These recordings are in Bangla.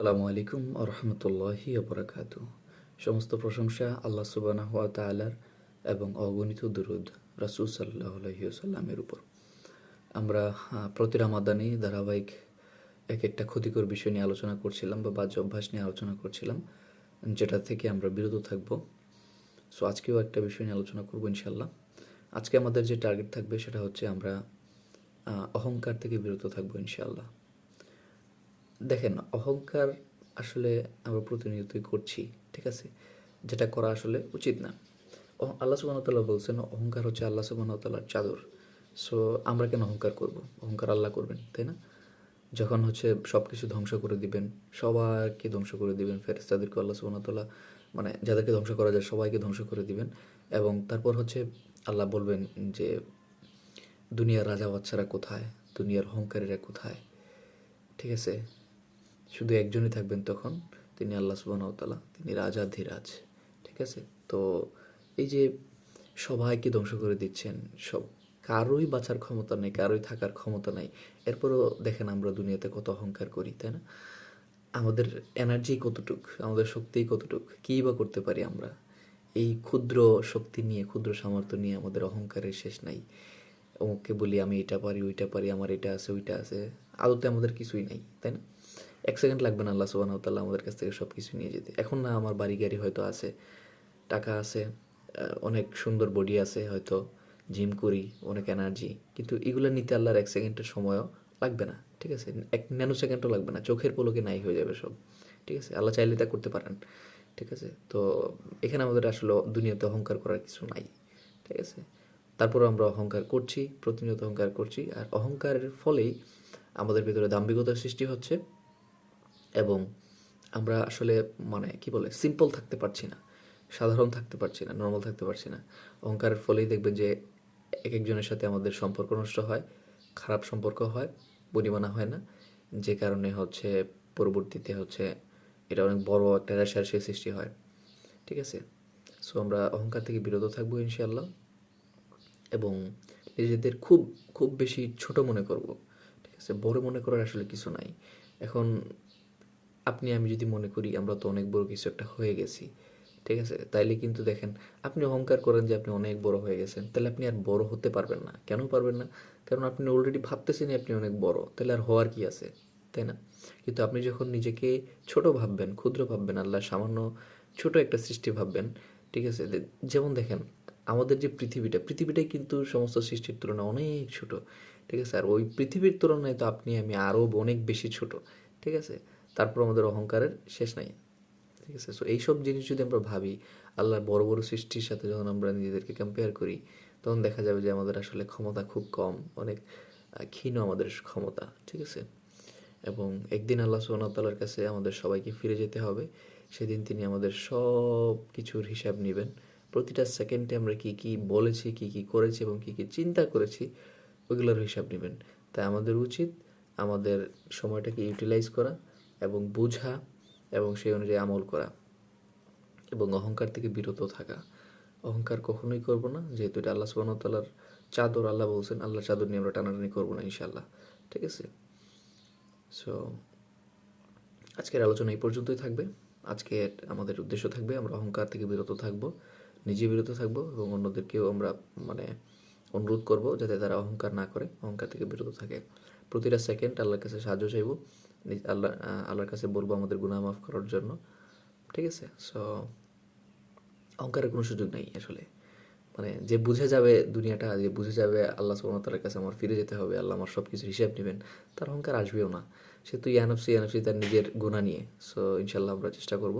আসসালামু আলাইকুম আরহামতুল্লাহি অবরাকাত সমস্ত প্রশংসা আল্লাহ সুবানা হাত তালার এবং অগণিত দুরুদ রাসুল সাল্লাহ আলহিউসাল্লামের উপর। আমরা প্রতি রামাদানে ধারাবাহিক এক একটা ক্ষতিকর বিষয় নিয়ে আলোচনা করছিলাম বা বাহ্য অভ্যাস নিয়ে আলোচনা করছিলাম, যেটা থেকে আমরা বিরত থাকব। সো আজকেও একটা বিষয় নিয়ে আলোচনা করব ইনশাল্লাহ আজকে আমাদের যে টার্গেট থাকবে সেটা হচ্ছে আমরা অহংকার থেকে বিরত থাকব ইনশাল্লাহ দেখেন, অহংকার আসলে আমরা প্রতিনিয়তই করছি, ঠিক আছে? যেটা করা আসলে উচিত না। আল্লাহ সুবাহতাল্লাহ বলছেন, অহংকার হচ্ছে আল্লাহ সুবাহতাল্লাহর চাদর। সো আমরা কেন অহংকার করব? অহংকার আল্লাহ করবেন, তাই না? যখন হচ্ছে সব কিছু ধ্বংস করে দিবেন, সবাইকে ধ্বংস করে দিবেন ফেরেস্তাদেরকে আল্লাহ সুবাহতাল্লাহ মানে যাদেরকে ধ্বংস করা যায়, সবাইকে ধ্বংস করে দিবেন। এবং তারপর হচ্ছে আল্লাহ বলবেন যে, দুনিয়ার রাজা বাচ্চারা কোথায়? দুনিয়ার অহংকারীরা কোথায়? ঠিক আছে? শুধু একজনই থাকবেন তখন, তিনি আল্লাহ সুবাহতালা তিনি রাজা ধীরাজ, ঠিক আছে? তো এই যে সবাইকে ধ্বংস করে দিচ্ছেন, সব, কারোই বাঁচার ক্ষমতা নেই, কারোই থাকার ক্ষমতা নাই। এরপরও দেখেন আমরা দুনিয়াতে কত অহংকার করি, তাই না? আমাদের এনার্জি কতটুক, আমাদের শক্তি কতটুক, কী বা করতে পারি আমরা? এই ক্ষুদ্র শক্তি নিয়ে, ক্ষুদ্র সামর্থ্য নিয়ে আমাদের অহংকারের শেষ নাই। অমুককে বলি আমি এটা পারি, ওইটা পারি, আমার এটা আছে, ওইটা আছে, আদতে আমাদের কিছুই নাই, তাই না? এক সেকেন্ড লাগবে না, আল্লাহ সুবাহ তাল্লাহ আমাদের কাছ থেকে সব কিছু নিয়ে যেতে। এখন না, আমার বাড়ি গাড়ি হয়তো আছে, টাকা আছে অনেক সুন্দর বডি আছে, হয়তো জিম করি, অনেক এনার্জি কিন্তু এগুলো নিতে আল্লাহর এক সেকেন্ডের সময়ও লাগবে না, ঠিক আছে? এক ন্যানো সেকেন্ডও লাগবে না, চোখের পলকে নাই হয়ে যাবে সব, ঠিক আছে? আল্লাহ চাইলে তা করতে পারেন, ঠিক আছে? তো এখানে আমাদের আসলে দুনিয়াতে অহংকার করার কিছু নাই, ঠিক আছে? তারপর আমরা অহংকার করছি, প্রতিনিয়ত অহংকার করছি, আর অহংকারের ফলেই আমাদের ভিতরে দাম্ভিকতার সৃষ্টি হচ্ছে। এবং আমরা আসলে মানে কি বলে সিম্পল থাকতে পারছি না, সাধারণ থাকতে পারছি না নর্মাল থাকতে পারছি না। অহংকারের ফলেই দেখবেন যে এক একজনের সাথে আমাদের সম্পর্ক নষ্ট হয়, খারাপ সম্পর্ক হয় বনিমানা হয় না। যে কারণে হচ্ছে পরবর্তীতে হচ্ছে এটা অনেক বড় একটা রেশারেশি সৃষ্টি হয়। ঠিক আছে? সো আমরা অহংকার থেকে বিরত থাকব ইনশাল্লাহ এবং নিজেদের খুব খুব বেশি ছোট মনে করব। ঠিক আছে? বড় মনে করার আসলে কিছু নাই। এখন আপনি, আমি যদি মনে করি আমরা তো অনেক বড় কিছু একটা হয়ে গেছি, ঠিক আছে? তাইলে কিন্তু দেখেন, আপনি অহংকার করেন যে আপনি অনেক বড় হয়ে গেছেন তাহলে আপনি আর বড় হতে পারবেন না। কেন পারবেন না? কারণ আপনি অলরেডি ভাবতেছেন আপনি অনেক বড় তাহলে আর হওয়ার কি আছে? তাই না? কিন্তু আপনি যখন নিজেকে ছোট ভাববেন, ক্ষুদ্র ভাববেন আল্লাহ সামান্য ছোট একটা সৃষ্টি ভাববেন, ঠিক আছে? যেমন দেখেন, আমাদের যে পৃথিবীটা, পৃথিবীটাই কিন্তু সমস্ত সৃষ্টির তুলনায় অনেক ছোট, ঠিক আছে? আর ওই পৃথিবীর তুলনায় তো আপনি, আমি আরও অনেক বেশি ছোট, ঠিক আছে? তারপর আমাদের অহংকারের শেষ নাই। ঠিক আছে? সো এইসব জিনিস যদি আমরা ভাবি, আল্লাহর বড় বড় সৃষ্টির সাথে যখন আমরা নিজেদেরকে কম্পেয়ার করি, তখন দেখা যাবে যে আমাদের আসলে ক্ষমতা খুব কম, অনেক ক্ষীণ আমাদের ক্ষমতা। ঠিক আছে? এবং একদিন আল্লাহ সুবহানাহু কাছে আমাদের সবাইকে ফিরে যেতে হবে। সেদিন তিনি আমাদের সব কিছুর হিসাব নেবেন। প্রতিটা সেকেন্ডে আমরা কি কি বলেছি, কি কি করেছি এবং কি কি চিন্তা করেছি, ওইগুলোর হিসাব নেবেন। তাই আমাদের উচিত আমাদের সময়টাকে ইউটিলাইজ করা এবং বোঝা এবং সেই অনুযায়ী আমল করা। এবং অহংকার থেকে বিরত থাকা। অহংকার কখনোই করব না, যেহেতু এটা আল্লাহ সুবাহ তাল্লার চাদর, আল্লাহ বলছেন আল্লাহ চাদর নিয়ে আমরা টানাটানি করব না ইনশাল্লাহ ঠিক আছে? সো আজকের আলোচনা এই পর্যন্তই থাকবে। আজকে আমাদের উদ্দেশ্য থাকবে, আমরা অহংকার থেকে বিরত থাকব, নিজে বিরত থাকব এবং অন্যদেরকেও আমরা মানে অনুরোধ করব যাতে তারা অহংকার না করে, অহংকার থেকে বিরত থাকে। প্রতিটা সেকেন্ড আল্লাহর কাছে সাহায্য চাইব। আল্লাহ আল্লাহর কাছে বলব আমাদের গুণা মাফ করার জন্য। ঠিক আছে? সো অহংকারের কোনো সুযোগ নেই আসলে। মানে যে বুঝে যাবে দুনিয়াটা, যে বুঝে যাবে আল্লাহ সুবহানাহু কাছে আমার ফিরে যেতে হবে, আল্লাহ আমার সব কিছু হিসাব নেবেন, তার অহংকার আসবেও না। সে তো ইয়ানফসি ইয়ানফসি তার নিজের গুণা নিয়ে। সো ইনশাল্লাহ আমরা চেষ্টা করব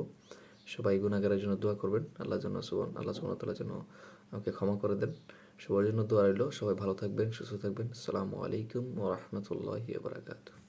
সবাই গুণাগারের জন্য দোয়া করবেন। আল্লাহর জন্য সুবহান, আল্লাহ সুবহানাহু জন্য আমাকে ক্ষমা করে দেন। সবার জন্য দোয়া রইল। সবাই ভালো থাকবেন, সুস্থ থাকবেন। আসসালামু আলাইকুম ওয়া রাহমাতুল্লাহি ওয়া বারাকাতুহু।